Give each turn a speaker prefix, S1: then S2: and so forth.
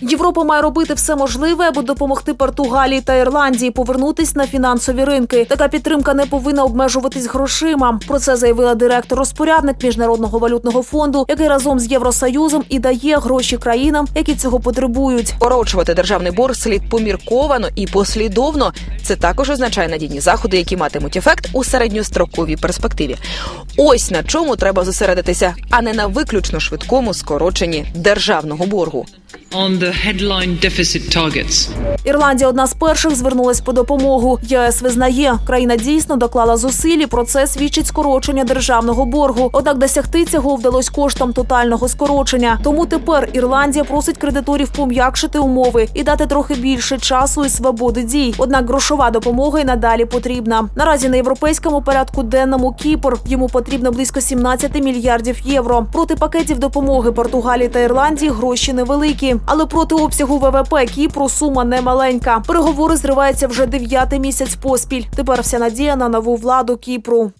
S1: Європа має робити все можливе, аби допомогти Португалії та Ірландії повернутись на фінансові ринки. Така підтримка не повинна обмежуватись грошима. Про це заявила директор-розпорядник міжнародного валютного фонду, який разом з Євросоюзом і дає гроші країнам, які цього потребують.
S2: Скорочувати державний борг слід помірковано і послідовно. Це також означає надійні заходи, які матимуть ефект у середньостроковій перспективі. Ось на чому треба зосередитися, а не на виключно швидкому скороченні державного боргу.
S3: On the headline deficit targets.
S1: Ірландія одна з перших звернулась по допомогу. ЄС визнає, країна дійсно доклала зусиль, і про це свідчить скорочення державного боргу. Однак досягти цього вдалось коштом тотального скорочення. Тому тепер Ірландія просить кредиторів пом'якшити умови і дати трохи більше часу і свободи дій. Однак грошова допомога й надалі потрібна. Наразі на європейському порядку денному Кіпр йому потрібно близько 17 мільярдів євро. Проти пакетів допомоги Португалії та Ірландії гроші невеликі, але проти обсягу ВВП Кіпру сума немаленька. Переговори зриваються вже дев'ятий місяць поспіль. Тепер вся надія на нову владу Кіпру.